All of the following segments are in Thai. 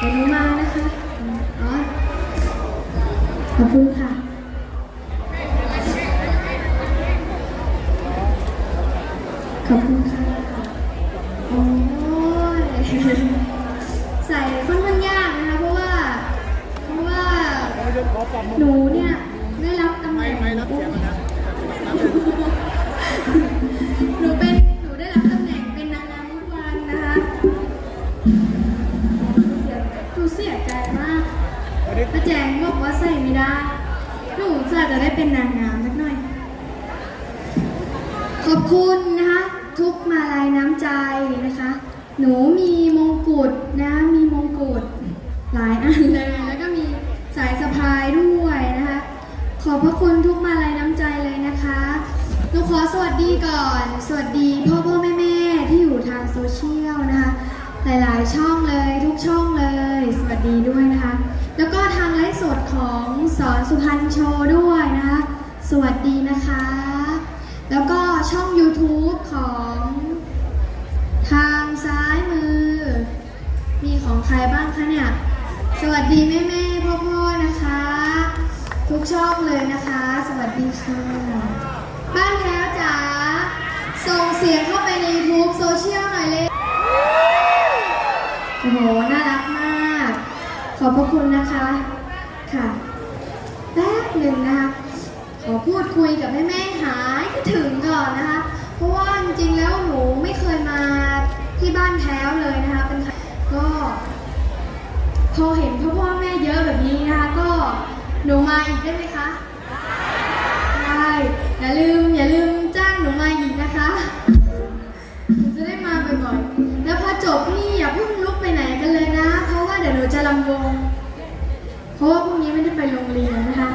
เดี๋ยวหนูมานะคะอ๋อขอบคุณค่ะ ขอบคุณค่ะ โอ้ย ใส่ค่อนข้างยากนะคะ เพราะว่า เพราะว่า หนูเนี่ยได้รับตำแหน่งหนูเป็น ป้าแจงบอกว่าใส่ไม่ได้ หนูจะจะได้เป็นนางงามสักหน่อย ขอบคุณนะคะ ทุกมาลายน้ำใจนะคะ หนูมีมงกุฎนะ มีมงกุฎหลายอันเลย แล้วก็มีสายสะพายด้วยนะคะ ขอบพระคุณทุกมาลายน้ำใจเลยนะคะหนูขอสวัสดีก่อน สวัสดีพ่อพ่อแม่แม่ที่อยู่ทางโซเชียลนะคะ หลายๆ ช่องเลยทุกช่องเลย สวัสดีด้วยนะคะ สดของสอนสุพรรณโชว์ด้วยนะคะ สวัสดีนะคะ แล้วก็ช่อง YouTube ของทางซ้ายมือ มีของใครบ้างคะเนี่ย สวัสดีแม่แม่พ่อพ่อนะคะ ทุกช่องเลยนะคะ สวัสดีค่ะบ้านแท้วจ๋าส่งเสียงเข้าไปใน YouTube โซเชียลหน่อยเลยโอ้โห น่ารักมาก ขอบพระคุณนะคะ ค่ะ แป๊บหนึ่งนะคะขอพูดคุยกับแม่แม่หายคิดถึงก่อนนะคะ เพราะว่าจริงๆแล้วหนูไม่เคยมาที่บ้านแท้วเลยนะคะเป็นใครก็พอเห็นพ่อพ่อแม่เยอะแบบนี้นะคะ ก็หนูมาอีกได้ไหมคะได้อย่าลืมอย่าลืมจ้างหนูมาอีกนะคะหนูจะได้มาบ่อยๆแล้วพอจบนี่อย่าเพิ่งลุกไปไหนกันเลยนะ เพราะว่าเดี๋ยวหนูจะลำวงเพราะว่าพรุ่งนี้ ไปโรงเรียนนะคะ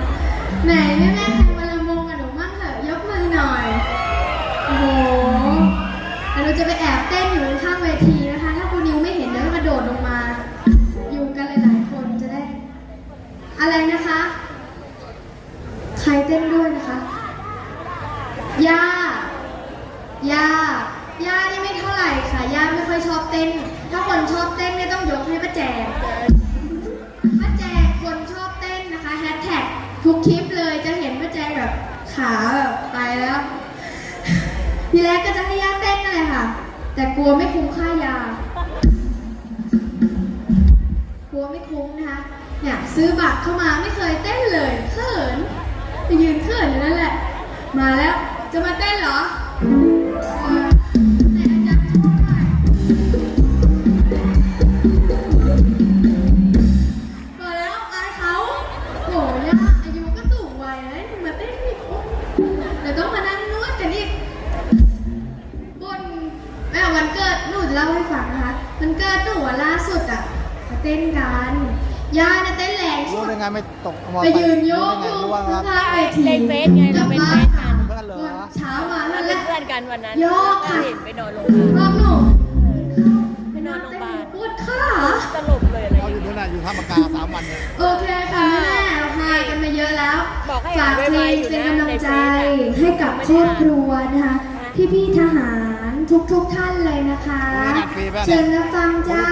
ไหนแม่แม่ใครมาลำวงกับหนูมั่งเถอะยกมือหน่อย โอ้โหหนูจะไปแอบเต้นอยู่ข้างเวทีนะคะ ถ้าคุณนิวไม่เห็นเดี๋ยวกระโดดลงมา อยู่กันหลายๆคนจะได้ อะไรนะคะ ใครเต้นด้วยนะคะย่าย่าย่านี่ไม่เท่าไหร่ค่ะย่าไม่ค่อยชอบเต้น ถ้าคนชอบเต้นเนี่ยต้องยกให้ป้าแจง ทุกคลิปเลยจะเห็นป้าแจงแบบขาแบบไปแล้ว ทีแรกก็จะให้ย่าเต้นนั่นแหละค่ะ แต่กลัวไม่คุ้มค่ายา กลัวไม่คุ้มนะคะเนี่ยซื้อบัตรเข้ามาไม่เคยเต้นเลยเขินไปยืนเขินอยู่นั่นแหละ มาแล้วจะมาเต้นเหรอ เกิดหนูจะเล่าให้ฟังนะคะวันเกิดหนูอะล่าสุดอะมาเต้นกันย่าเนี่ยเต้นแรงสุรู้ด ได้ไงไม่ตกมอไปเตอร์ยืนโยกรู้อได้ไงรู้ว่าครับยู่ข้างๆเวทีเล่นเฟซไงเราเป็นเฟซกัน เพื่อนเหรอ เช้ามาเราแล้วเป็นเพื่อนกันวันนั้นโยกค่ะ เห็นไปนอนโรงพยารบาอลบหนูไปนอนโรงพยาบาล ปวดขาสลบเลยอะไรอเราย่างอยู่เงี้ยนู่นน่ะอยู่ท่าปากกาสามวันเนี่ย โอเคค่ะแม่เราพากันมาเยอะแล้ว บอกให้ฝากหายเพลไวงๆอยู่เป็นนะกำลังใจในเฟซอะให้กับครอบครัวนะคะพี่พี่ๆทหารทุกทุกๆท่านเลยะคะ เชิญรับฟังจ้า